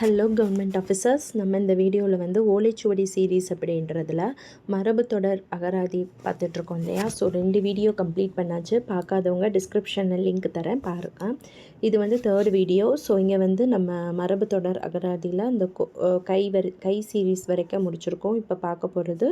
Hello government officers நம்ம இந்த வீடியோவில் வந்து ஓலைச்சுவடி சீரீஸ் அப்படின்றதில் மரபு தொடர் அகராதி பார்த்துட்ருக்கோம் இல்லையா? ஸோ ரெண்டு வீடியோ கம்ப்ளீட் பண்ணாச்சு. பார்க்காதவங்க டிஸ்கிரிப்ஷனில் லிங்க் தரேன் பாருங்கள் இது வந்து தேர்ட் வீடியோ ஸோ இங்கே வந்து நம்ம மரபு தொடர் அகராதியில் இந்த கொ- கை வரி கை சீரீஸ் வரைக்கும் முடிச்சிருக்கோம். இப்போ பார்க்க போகிறது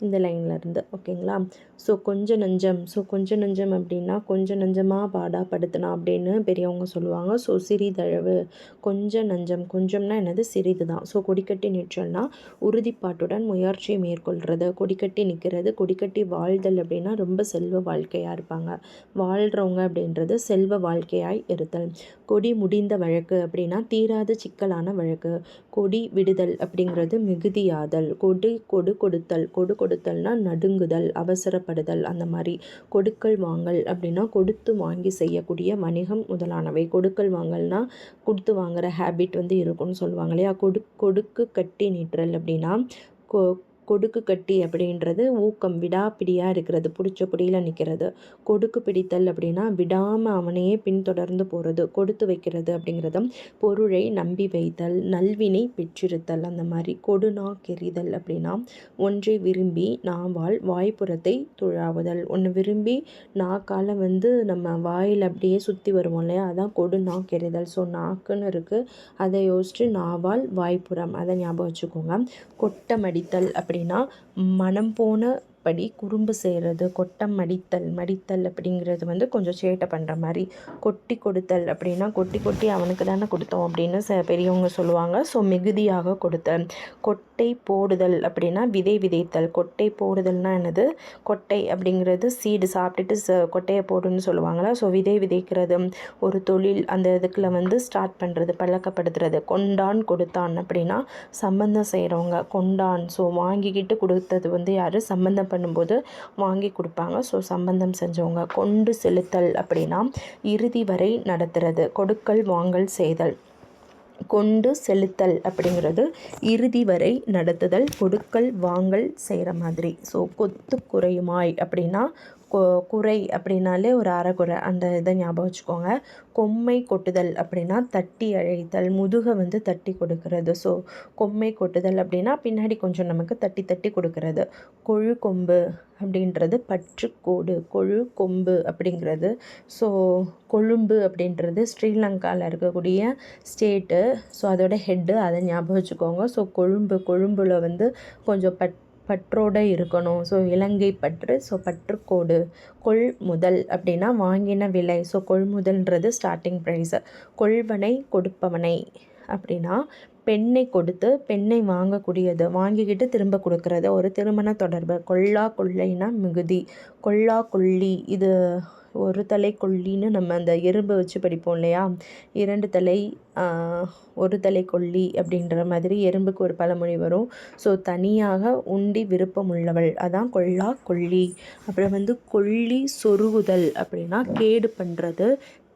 இந்த லைன்லேருந்து ஓகேங்களா? ஸோ கொஞ்சம் நஞ்சம். ஸோ கொஞ்சம் நஞ்சம் அப்படின்னா கொஞ்சம் நஞ்சமாக பாடா படுத்தினா அப்படின்னு பெரியவங்க சொல்லுவாங்க. ஸோ சிறிதளவு கொஞ்சம் நஞ்சம். கொஞ்சம்னா என்னது? சிறிது தான். ஸோ கொடிக்கட்டி நிற்றல்னா உறுதிப்பாட்டுடன் முயற்சி மேற்கொள்கிறது கொடிக்கட்டி நிற்கிறது கொடிக்கட்டி வாழ்தல் அப்படின்னா ரொம்ப செல்வ வாழ்க்கையாக இருப்பாங்க. வாழ்கிறவங்க அப்படின்றது செல்வ வாழ்க்கையாய் இருத்தல். கொடி முடிந்த வழக்கு அப்படின்னா தீராத சிக்கலான வழக்கு. கொடி விடுதல் அப்படிங்கிறது மிகுதியாதல். கொடி கொடு கொடுத்தல். கொடு கொடுத்தல்னா நடுங்குதல் அவசரப்படுதல் அந்த மாதிரி. கொடுக்கல் வாங்கல் அப்படின்னா கொடுத்து வாங்கி செய்யக்கூடிய வணிகம் முதலானவை. கொடுக்கல் வாங்கல்னா கொடுத்து வாங்குகிற ஹேபிட் வந்து இருக்கும்னு சொல்லுவாங்க இல்லையா? கொடு கொடுக்கு கட்டி நிற்றல் அப்படின்னா கொ கொடுக்கு கட்டி அப்படின்றது ஊக்கம் விடாப்பிடியாக இருக்கிறது பிடிச்ச பிடியில் நிற்கிறது கொடுக்கு பிடித்தல் அப்படின்னா விடாமல் அவனையே பின்தொடர்ந்து போகிறது கொடுத்து வைக்கிறது அப்படிங்கிறதும் பொருளை நம்பி வைத்தல் நல்வினை பெற்றிருத்தல் அந்த மாதிரி. கொடுனா கெறிதல் அப்படின்னா ஒன்றை விரும்பி நாவால் வாய்ப்புறத்தை துழாவுதல். ஒன்று விரும்பி நாக்கால் வந்து நம்ம வாயில் அப்படியே சுற்றி வருவோம் இல்லையா? அதான் கொடு கெறிதல். ஸோ நாக்குன்னு இருக்குது அதை யோசிச்சு நாவால் வாய்ப்புறம் அதை ஞாபகம் வச்சுக்கோங்க. கொட்டம் அடித்தல் அப்படின்னா மனம் போனபடி குறும்பு செய்கிறது கொட்டம் மடித்தல் மடித்தல் அப்படிங்கிறது வந்து கொஞ்சம் சேட்டை பண்ணுற மாதிரி. கொட்டி கொடுத்தல் அப்படின்னா கொட்டி கொட்டி அவனுக்கு தானே கொடுத்தோம் அப்படின்னு ச பெரியவங்க சொல்லுவாங்க. ஸோ மிகுதியாக கொடுத்தல். கொட் கொட்டை போடுதல் அப்படின்னா விதை விதைத்தல். கொட்டை போடுதல்னால் என்னது? கொட்டை அப்படிங்கிறது சீடு சாப்பிட்டுட்டு ச கொட்டையை போடுன்னு சொல்லுவாங்களா? ஸோ விதை விதைக்கிறது. ஒரு தொழில் அந்த இதுக்குள்ள வந்து ஸ்டார்ட் பண்ணுறது பழக்கப்படுத்துறது. கொண்டான் கொடுத்தான் அப்படின்னா சம்பந்தம் செய்கிறவங்க கொண்டான். ஸோ வாங்கிக்கிட்டு கொடுத்தது வந்து யார்? சம்பந்தம் பண்ணும்போது வாங்கி கொடுப்பாங்க. ஸோ சம்பந்தம் செஞ்சவங்க. கொண்டு செலுத்தல் அப்படின்னா இறுதி வரை நடத்துறது. கொடுக்கல் வாங்கல் செய்தல். கொண்டு செலுத்தல் அப்படிங்கிறது இறுதி வரை நடத்துதல் கொடுக்கல் வாங்கல் செய்கிற மாதிரி. ஸோ கொத்து குறையுமாய் அப்படின்னா குறை அப்படின்னாலே ஒரு அறகுறை அந்த இதை ஞாபகம் வச்சுக்கோங்க. கொம்மை கொட்டுதல் அப்படின்னா தட்டி அழைத்தல் முதுகை வந்து தட்டி கொடுக்கறது. ஸோ கொம்மை கொட்டுதல் அப்படின்னா பின்னாடி கொஞ்சம் நமக்கு தட்டி தட்டி கொடுக்கறது. கொழு கொம்பு அப்படின்றது பற்றுக்கோடு கொழு கொம்பு அப்படிங்கிறது. ஸோ கொழும்பு அப்படின்றது ஸ்ரீலங்காவில் இருக்கக்கூடிய ஸ்டேட்டு ஸோ அதோட ஹெட்டு அதை ஞாபகம் வச்சுக்கோங்க. ஸோ கொழும்பு கொழும்புல வந்து கொஞ்சம் பட் பற்றோடு இருக்கணும். ஸோ இலங்கை பற்று ஸோ பற்றுக்கோடு. கொள்முதல் அப்படின்னா வாங்கின விலை. ஸோ கொள்முதல்ன்றது ஸ்டார்டிங் ப்ரைஸு கொள்வனை கொடுப்பவனை அப்படின்னா பெண்ணை கொடுத்து பெண்ணை வாங்கக்கூடியது. வாங்கிக்கிட்டு திரும்ப கொடுக்கறது. ஒரு திருமண தொடர்பு. கொள்ளா கொள்ளைனா மிகுதி. கொள்ளா கொள்ளி. இது ஒரு தலை கொல்லின்னு நம்ம அந்த எறும்பை வச்சு படிப்போம் இல்லையா? இரண்டு தலை ஒரு தலை கொல்லி அப்படின்ற மாதிரி எறும்புக்கு ஒரு பழமொழி வரும். ஸோ தனியாக உண்டி விருப்பம் உள்ளவள். அதான் கொல்லா கொல்லி. அப்புறம் வந்து கொல்லி சொருகுதல் அப்படின்னா கேடு பண்ணுறது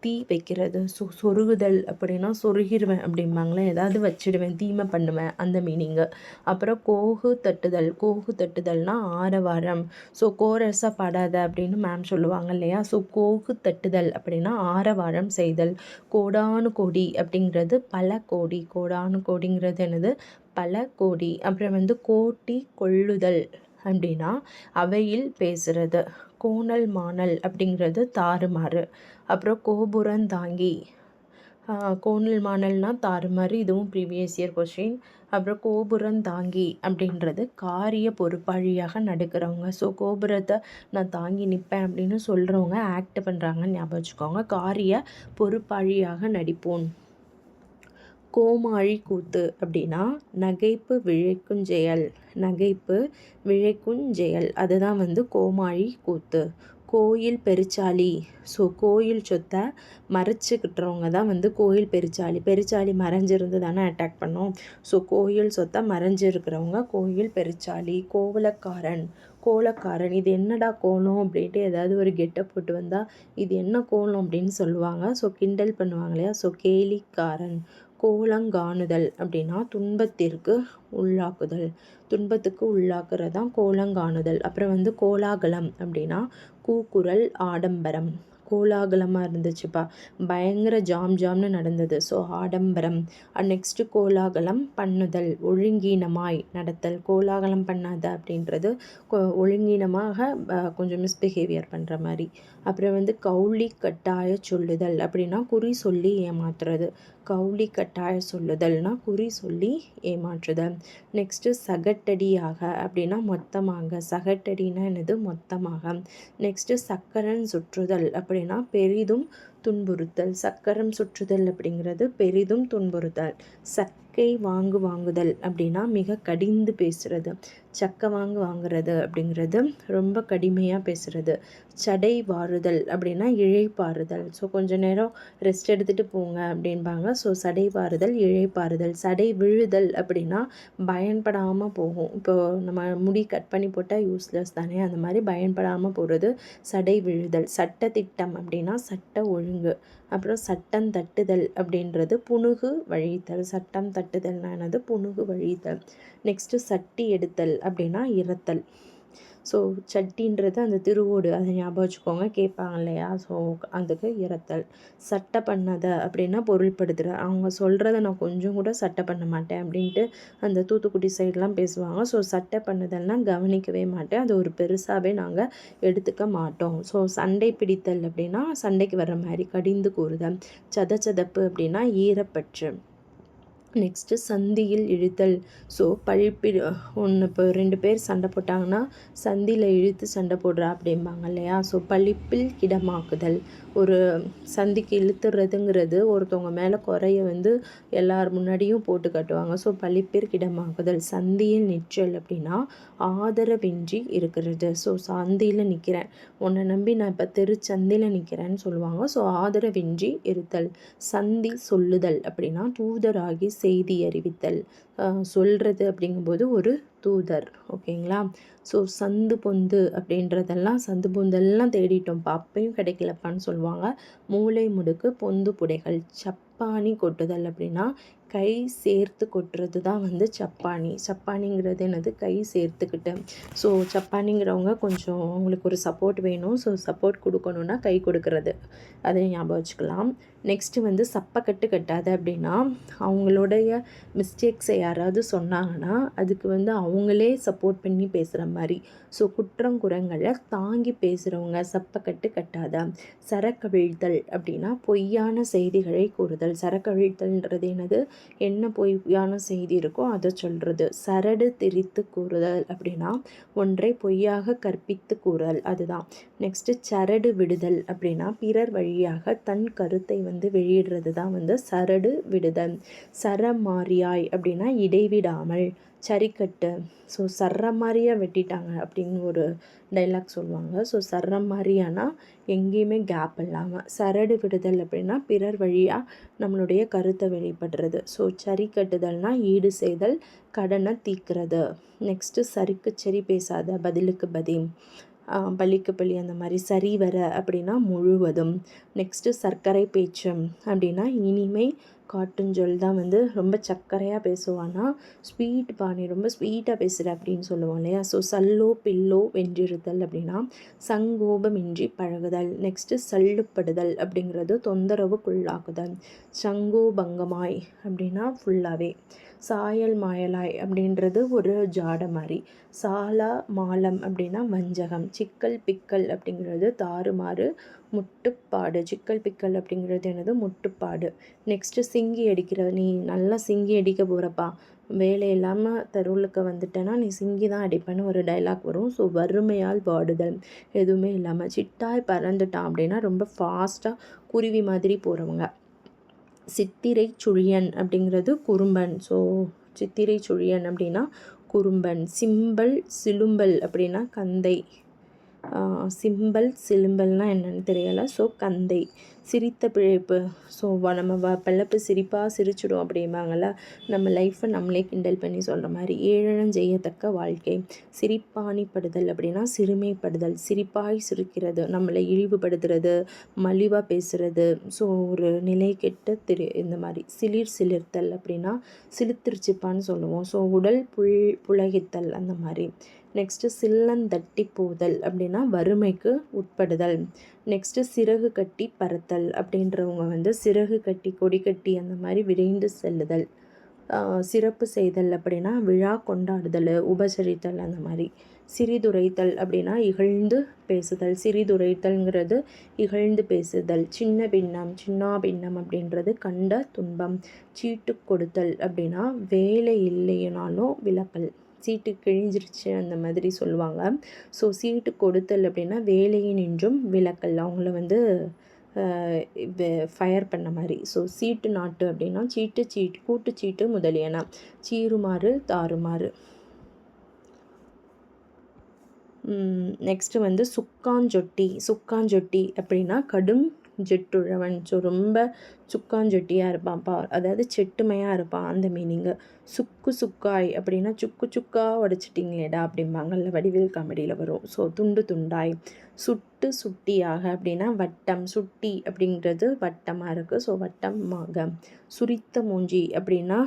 தீ வைக்கிறது. சொ சொருகுதல் அப்படின்னா சொருகிடுவேன் அப்படிம்பாங்களே ஏதாவது வச்சிடுவேன் தீமை பண்ணுவேன் அந்த மீனிங்கு அப்புறம் கோகு தட்டுதல் கோகு தட்டுதல்னா ஆரவாரம். ஸோ கோரஸாக பாடாத அப்படின்னு மேம் சொல்லுவாங்க இல்லையா? ஸோ கோகு தட்டுதல் அப்படின்னா ஆரவாரம் செய்தல். கோடானு கோடி அப்படிங்கிறது பல கோடி. கோடானு கோடிங்கிறது என்னது? பல கோடி. அப்புறம் வந்து கோட்டி கொள்ளுதல் அப்படின்னா அவையில் பேசுறது. கோணல் மாணல் அப்படிங்கிறது தாறுமாறு. அப்புறம் கோபுரம் தாங்கி கோணல் மாணல்னால் தாறுமாறு இதுவும் ப்ரீவியஸ் இயர் கொஸ்டின் அப்புறம் கோபுரம் தாங்கி அப்படின்றது காரிய பொறுப்பாளியாக நடக்கிறவங்க. ஸோ கோபுரத்தை நான் தாங்கி நிற்பேன் அப்படின்னு சொல்கிறவங்க ஆக்ட் பண்ணுறாங்கன்னு ஞாபகம் வச்சுக்கோங்க. காரிய பொறுப்பாளியாக நடிப்போன் கோமாழி கூத்து அப்படின்னா நகைப்பு விழைக்கும் ஜெயல். நகைப்பு விழைக்கும் செயல் அதுதான் வந்து கோமாழி கூத்து. கோயில் பெருச்சாளி ஸோ கோயில் சொத்தை மறைச்சிக்கிட்டுறவங்க தான் வந்து கோயில் பெருச்சாளி பெருச்சாளி மறைஞ்சிருந்து தானே அட்டாக் பண்ணோம். ஸோ கோயில் சொத்தை மறைஞ்சிருக்கிறவங்க கோயில் பெருச்சாளி கோவலக்காரன் கோலக்காரன். இது என்னடா கோலம் அப்படின்ட்டு ஏதாவது ஒரு கெட்டப் போட்டு வந்தால் இது என்ன கோலம் அப்படின்னு சொல்லுவாங்க. ஸோ கிண்டல் பண்ணுவாங்க இல்லையா? ஸோ கேலிக்காரன் கோலங்காணுதல் அப்படின்னா துன்பத்திற்கு உள்ளாக்குதல். துன்பத்துக்கு உள்ளாக்குறது தான் கோலங்காணுதல். அப்புறம் வந்து கோலாகலம் அப்படின்னா கூக்குரல் ஆடம்பரம். கோலாகலமாக இருந்துச்சுப்பா. பயங்கர ஜாம் ஜாம்னு நடந்தது. ஸோ ஆடம்பரம். நெக்ஸ்ட்டு கோலாகலம் பண்ணுதல். ஒழுங்கீனமாய் நடத்தல். கோலாகலம் பண்ணாத அப்படின்றது ஒழுங்கீனமாக கொஞ்சம் மிஸ்பிஹேவியர் பண்ணுற மாதிரி. அப்புறம் வந்து கவுளி கட்டாய சொல்லுதல் அப்படின்னா குறி சொல்லி ஏமாத்துறது. கவுளி கட்டாய சொல்லுதல்னா குறி சொல்லி ஏமாற்றுதல். நெக்ஸ்ட்டு சகட்டடியாக அப்படின்னா மொத்தமாக. சகட்டடினா என்னது? மொத்தமாக. நெக்ஸ்ட்டு சக்கரன் சுற்றுதல் அப்படின்னா பெரிதும் துன்புறுத்தல். சக்கரம் சுற்றுதல் அப்படிங்கிறது பெரிதும் துன்புறுத்தல். சக் சக்கை வாங்கு வாங்குதல் அப்படின்னா மிக கடிந்து பேசுகிறது சக்கை வாங்கு வாங்குறது அப்படிங்கிறது ரொம்ப கடுமையாக பேசுகிறது சடை வாருதல் அப்படின்னா இழைப்பாறுதல். ஸோ கொஞ்ச நேரம் ரெஸ்ட் எடுத்துகிட்டு போங்க அப்படின்பாங்க ஸோ சடை வாருதல் இழைப்பாறுதல் சடை விழுதல் அப்படின்னா பயன்படாமல் போகும். இப்போது நம்ம முடி கட் பண்ணி போட்டால் யூஸ்லெஸ் தானே? அந்த மாதிரி பயன்படாமல் போகிறது சடை விழுதல். சட்ட திட்டம் அப்படின்னா சட்ட ஒழுங்கு. அப்புறம் சட்டம் தட்டுதல் அப்படின்றது புணுகு வழித்தல். சட்டம் தட்டுதல்னானது புணுகு வழித்தல். நெக்ஸ்ட்டு சட்டி எடுத்தல் அப்படின்னா இறத்தல் ஸோ சட்டின்றது அந்த திருவோடு அதை ஞாபகம் வச்சுக்கோங்க. கேட்பாங்க இல்லையா? ஸோ அதுக்கு இறத்தல் சட்டை பண்ணதை அப்படின்னா பொருள்படுத்துகிற அவங்க சொல்கிறத நான் கொஞ்சம் கூட சட்டை பண்ண மாட்டேன் அப்படின்ட்டு அந்த தூத்துக்குடி சைட்லாம் பேசுவாங்க. ஸோ சட்டை பண்ணதெல்லாம் கவனிக்கவே மாட்டேன். அது ஒரு பெருசாகவே நாங்கள் எடுத்துக்க மாட்டோம். ஸோ சண்டை பிடித்தல் அப்படின்னா சண்டைக்கு வர்ற மாதிரி கடிந்து கூறுதல் சதச்சதப்பு அப்படின்னா ஈரப்பற்று. நெக்ஸ்ட்டு சந்தியில் இழுத்தல். ஸோ பழிப்பி ஒன்று இப்போ ரெண்டு பேர் சண்டை போட்டாங்கன்னா சந்தியில் இழுத்து சண்டை போடுறா அப்படிம்பாங்க இல்லையா? ஸோ பழிப்பில் கிடமாக்குதல். ஒரு சந்திக்கு இழுத்துறதுங்கிறது ஒருத்தவங்க மேலே குறைய வந்து எல்லார் முன்னாடியும் போட்டு காட்டுவாங்க. ஸோ பழிப்பிற் கிடமாக்குதல். சந்தியில் நிற்றல் அப்படின்னா ஆதரவின்றி இருக்கிறது. ஸோ சந்தியில் நிற்கிறேன் உன்னை நம்பி நான் இப்போ திருச்சந்தியில் நிற்கிறேன்னு சொல்லுவாங்க. ஸோ ஆதரவின்றி இருத்தல். சந்தி சொல்லுதல் அப்படின்னா தூதராகி செய்தி அறிவித்தல் சொல்கிறது அப்படிங்கும்போது ஒரு தூதர் ஓகேங்களா? ஸோ சந்து பொந்து அப்படின்றதெல்லாம் சந்து பொந்தெல்லாம் தேடிட்டோம்ப்பா அப்பையும் கிடைக்கலப்பான்னு சொல்லுவாங்க. மூளை முடுக்கு பொந்து புடைகள் சப்பானி கொட்டுதல் அப்படின்னா கை சேர்த்து கொட்டுறது தான் வந்து சப்பானி. சப்பானிங்கிறது என்னது? கை சேர்த்துக்கிட்டு. ஸோ சப்பானிங்கிறவங்க கொஞ்சம் அவங்களுக்கு ஒரு சப்போர்ட் வேணும். ஸோ சப்போர்ட் கொடுக்கணுன்னா கை கொடுக்கறது. அதை ஞாபகம் வச்சுக்கலாம். நெக்ஸ்ட்டு வந்து சப்பக்கட்டு கட்டாது அப்படின்னா அவங்களுடைய மிஸ்டேக்ஸை யாராவது சொன்னாங்கன்னா அதுக்கு வந்து அவங்களே சப்போர்ட் பண்ணி பேசுகிற மாதிரி. ஸோ குற்றங்குறங்களை தாங்கி பேசுகிறவங்க சப்பக்கட்டு கட்டாத. சரக்கவிழ்த்தல் அப்படின்னா பொய்யான செய்திகளை கூறுதல். சரக்கவிழ்த்தல்ன்றது என்னது? என்ன பொய்யான செய்தி இருக்கோ அதை சொல்கிறது சரடு திரித்து கூறுதல் அப்படின்னா ஒன்றை பொய்யாக கற்பித்து கூறல் அதுதான். நெக்ஸ்ட்டு சரடு விடுதல் அப்படின்னா பிறர் வழியாக தன் கருத்தை வந்து வெளியிடுறது தான் வந்து சரடு விடுதல். சரமாரியாய் அப்படின்னா இடைவிடாமல். சரிக்கட்டு. ஸோ சர்ற மாதிரியாக வெட்டிட்டாங்க அப்படின்னு ஒரு டைலாக் சொல்லுவாங்க. ஸோ சர்ற மாதிரியானா எங்கேயுமே கேப் இல்லாமல் சரடு விடுதல் அப்படின்னா பிறர் வழியாக நம்மளுடைய கருத்தை வெளிப்படுறது. ஸோ சரி கட்டுதல்னால் ஈடு செய்தல் கடனை தீக்கிறது. நெக்ஸ்ட்டு சரிக்கு சரி பேசாத பதிலுக்கு பதில். பள்ளிக்கு பள்ளி அந்த மாதிரி சரி வர அப்படின்னா முழுவதும். நெக்ஸ்ட்டு சர்க்கரை பேச்சு அப்படின்னா இனிமை காட்டுஞ்சொல் தான் வந்து ரொம்ப சர்க்கரையாக பேசுவான்னா ஸ்வீட் பாணி ரொம்ப ஸ்வீட்டாக பேசுகிற அப்படின்னு சொல்லுவோம் இல்லையா? ஸோ சல்லோ பில்லோ வென்றிருத்தல் அப்படின்னா சங்கோபமின்றி பழகுதல் நெக்ஸ்ட்டு சல்லுப்படுதல் அப்படிங்கிறது தொந்தரவுக்குள்ளாக்குதல் சங்கோபங்கமாய் அப்படின்னா ஃபுல்லாகவே சாயல் மாயலாய் அப்படின்றது ஒரு ஜாட மாதிரி சாலா மாலம் அப்படின்னா வஞ்சகம். சிக்கல் பிக்கல் அப்படிங்கிறது தாறுமாறு முட்டுப்பாடு சிக்கல் பிக்கல் அப்படிங்கிறது என்னது? முட்டுப்பாடு. நெக்ஸ்ட்டு சிங்கி அடிக்கிற நீ நல்லா சிங்கி அடிக்க போகிறப்பா வேலை இல்லாமல் தெருவுலுக்கு வந்துட்டேன்னா நீ சிங்கி தான் அடிப்பேன்னு ஒரு டைலாக் வரும். ஸோ வறுமையால் பாடுதல் எதுவுமே இல்லாமல் சிட்டாய் பறந்துட்டான் அப்படின்னா ரொம்ப ஃபாஸ்ட்டாக குருவி மாதிரி போகிறவங்க சித்திரை சுழியன் அப்படிங்கிறது குறும்பன். ஸோ சித்திரை சுழியன் அப்படின்னா குறும்பன். சிம்பல் சிலும்பல் அப்படின்னா கந்தை. சிம்பல் சிலும்பல்னால் என்னென்னு தெரியலை. ஸோ கந்தை. சிரித்த பிழைப்பு. ஸோ நம்ம வ பிழப்பு சிரிப்பாக சிரிச்சிடும் அப்படிம்பாங்கள்ல நம்ம லைஃப்பை நம்மளே கிண்டல் பண்ணி சொல்கிற மாதிரி ஏழனம் செய்யத்தக்க வாழ்க்கை. சிரிப்பாணிப்படுதல் அப்படின்னா சிறுமைப்படுதல். சிரிப்பாய் சிரிக்கிறது நம்மளை இழிவுபடுத்துறது மலிவாக பேசுகிறது ஸோ ஒரு நிலை கெட்ட திரு இந்த மாதிரி சிலிர் சிலிர்த்தல் அப்படின்னா சிலித்திருச்சிப்பான்னு சொல்லுவோம். ஸோ உடல் புல் புலகித்தல் அந்த மாதிரி. நெக்ஸ்ட்டு சில்லந்தட்டி போதல் அப்படின்னா வறுமைக்கு உட்படுதல். நெக்ஸ்ட்டு சிறகு கட்டி பறத்தல் அப்படின்றவங்க வந்து சிறகு கட்டி கொடி கட்டி அந்த மாதிரி விரைந்து செல்லுதல். சிறப்பு செய்தல் அப்படின்னா விழா கொண்டாடுதல் உபசரித்தல் அந்த மாதிரி. சிறிதுரைத்தல் அப்படின்னா இகழ்ந்து பேசுதல். சிறிதுரைத்தல்ங்கிறது இகழ்ந்து பேசுதல். சின்ன பின்னம் சின்னா பின்னம் அப்படின்றது கண்ட துன்பம். சீட்டு கொடுத்தல் அப்படின்னா வேலை இல்லைனாலும் விளக்கல் சீட்டு கிழிஞ்சிருச்சு அந்த மாதிரி சொல்லுவாங்க. ஸோ சீட்டு கொடுத்தல் அப்படின்னா வேலையை நின்றும் விளக்கல். அவங்கள வந்து ஃபயர் பண்ண மாதிரி. ஸோ சீட்டு நாட்டு அப்படின்னா சீட்டு சீட்டு கூட்டு சீட்டு முதலியன. சீருமாறு தாறுமாறு. நெக்ஸ்ட்டு வந்து சுக்காஞ்சொட்டி. சுக்காஞ்சொட்டி அப்படின்னா கடும் ஜெட்டுழவன் ஸோ ரொம்ப சுக்காஞ்சொட்டியாக இருப்பான் பா. அதாவது செட்டுமையாக இருப்பான் அந்த மீனிங்கு சுக்கு சுக்காய் அப்படின்னா சுக்கு சுக்கா உடச்சிட்டிங்களேடா அப்படிம்பாங்கல்ல வடிவேல் காமெடியில் வரும். ஸோ துண்டு துண்டாய். சுட்டு சுட்டியாக அப்படின்னா வட்டம். சுட்டி அப்படிங்கிறது வட்டமாக இருக்குது ஸோ வட்டமாக. சுரித்த மூஞ்சி அப்படின்னா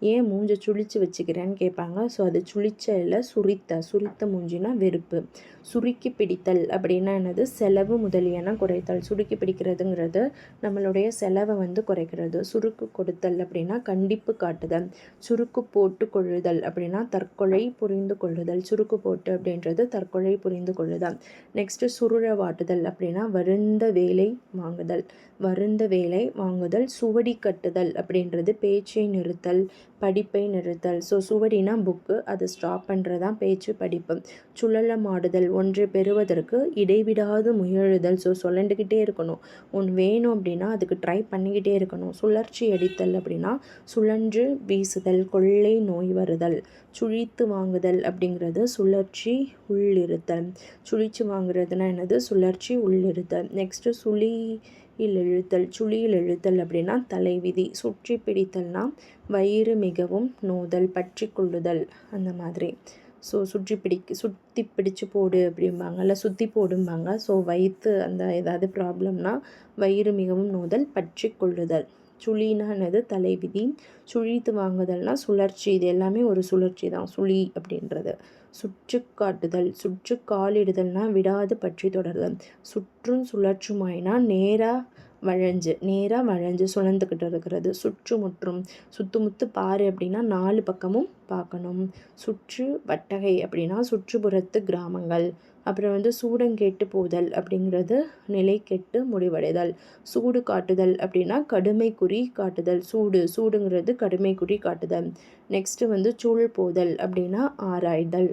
ஏன் மூஞ்சை சுழித்து வச்சுக்கிறேன்னு கேட்பாங்க. ஸோ அது சுழிச்ச இல்லை சுரித்த சுரித்த மூஞ்சினா வெறுப்பு. சுருக்கி பிடித்தல் அப்படின்னா என்னது? செலவு முதலியன குறைத்தல். சுருக்கி பிடிக்கிறதுங்கிறது நம்மளுடைய செலவை வந்து குறைக்கிறது. சுருக்கு கொடுத்தல் அப்படின்னா கண்டிப்பு காட்டுதல். சுருக்கு போட்டு கொள்ளுதல் அப்படின்னா தற்கொலை புரிந்து கொள்ளுதல். சுருக்கு போட்டு அப்படின்றது தற்கொலை புரிந்து கொள்ளுதல். நெக்ஸ்ட்டு சுருழ வாட்டுதல் அப்படின்னா வருந்த வேலை வாங்குதல். வருந்த வேலை வாங்குதல் சுவடி கட்டுதல் அப்படின்றது பேச்சை நிறுத்தல் படிப்பை நிறுத்தல். ஸோ சுவடினா புக்கு அது ஸ்டாப் பண்ணுறது தான் பேச்சு படிப்பு. சுழலமாடுதல் ஒன்றை பெறுவதற்கு இடைவிடாது முயழுதல். ஸோ சொல்லண்டுக்கிட்டே இருக்கணும். ஒன்று வேணும் அப்படின்னா அதுக்கு ட்ரை பண்ணிக்கிட்டே இருக்கணும். சுழற்சி அடித்தல் அப்படின்னா சுழன்று வீசுதல் கொள்ளை நோய் வருதல். சுழித்து வாங்குதல் அப்படிங்கிறது சுழற்சி உள்ளிருத்தல். சுழிச்சு வாங்குறதுனா என்னது? சுழற்சி உள்ளிருத்தல். நெக்ஸ்ட்டு சுழி இல்லெழுத்தல் சுழியில் எழுத்தல் அப்படின்னா தலைவிதி சுற்றி பிடித்தல்னா வயிறு மிகவும் நோதல் பற்றி கொள்ளுதல் அந்த மாதிரி. ஸோ சுற்றி பிடிக்க சுற்றி பிடிச்சு போடு அப்படிம்பாங்க இல்லை சுற்றி போடும்பாங்க. ஸோ வயிற்று அந்த ஏதாவது ப்ராப்ளம்னா வயிறு மிகவும் நோதல் பற்றி கொள்ளுதல். சுழினா என்னது? தலைவிதி. சுழித்து வாங்குதல்னா சுழற்சி இது எல்லாமே ஒரு சுழற்சி தான் சுழி அப்படின்றது. சுற்று காட்டுதல் சுற்று காலிடுதல்னால் விடாது பற்றி தொடர்தல். சுற்றும் சுழற்றுமாயினா நேராக வளைஞ்சு நேராக வளைஞ்சு சுழந்துக்கிட்டு இருக்கிறது. சுற்றுமுற்றும் சுத்துமுத்து பாரு அப்படின்னா நாலு பக்கமும் பார்க்கணும். சுற்று வட்டகை அப்படின்னா சுற்றுப்புறத்து கிராமங்கள். அப்புறம் வந்து சூடங்கெட்டு போதல் அப்படிங்கிறது நிலை கெட்டு முடிவடைதல். சூடு காட்டுதல் அப்படின்னா கடுமை குறி காட்டுதல். சூடு சூடுங்கிறது கடுமை குறி காட்டுதல். நெக்ஸ்ட்டு வந்து சூழ் போதல் அப்படின்னா ஆராய்தல்.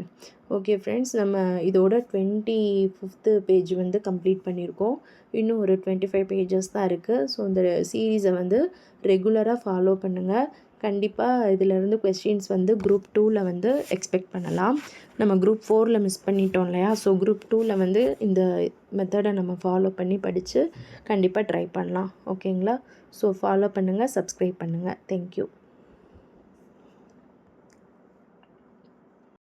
ஓகே ஃப்ரெண்ட்ஸ் நம்ம இதோட டுவெண்ட்டி ஃபிஃப்த்து பேஜ் வந்து கம்ப்ளீட் பண்ணியிருக்கோம் இன்னும் ஒரு டுவெண்ட்டி ஃபைவ் பேஜஸ் தான் இருக்குது ஸோ இந்த சீரீஸை வந்து ரெகுலராக ஃபாலோ பண்ணுங்கள் கண்டிப்பாக இதிலேருந்து கொஸ்டின்ஸ் வந்து குரூப் டூவில் வந்து எக்ஸ்பெக்ட் பண்ணலாம். நம்ம குரூப் ஃபோரில் மிஸ் பண்ணிட்டோம் இல்லையா? ஸோ குரூப் டூவில் வந்து இந்த மெத்தடை நம்ம ஃபாலோ பண்ணி படித்து கண்டிப்பாக ட்ரை பண்ணலாம். ஓகேங்களா ஸோ ஃபாலோ பண்ணுங்கள் சப்ஸ்கிரைப் பண்ணுங்கள் தேங்க்யூ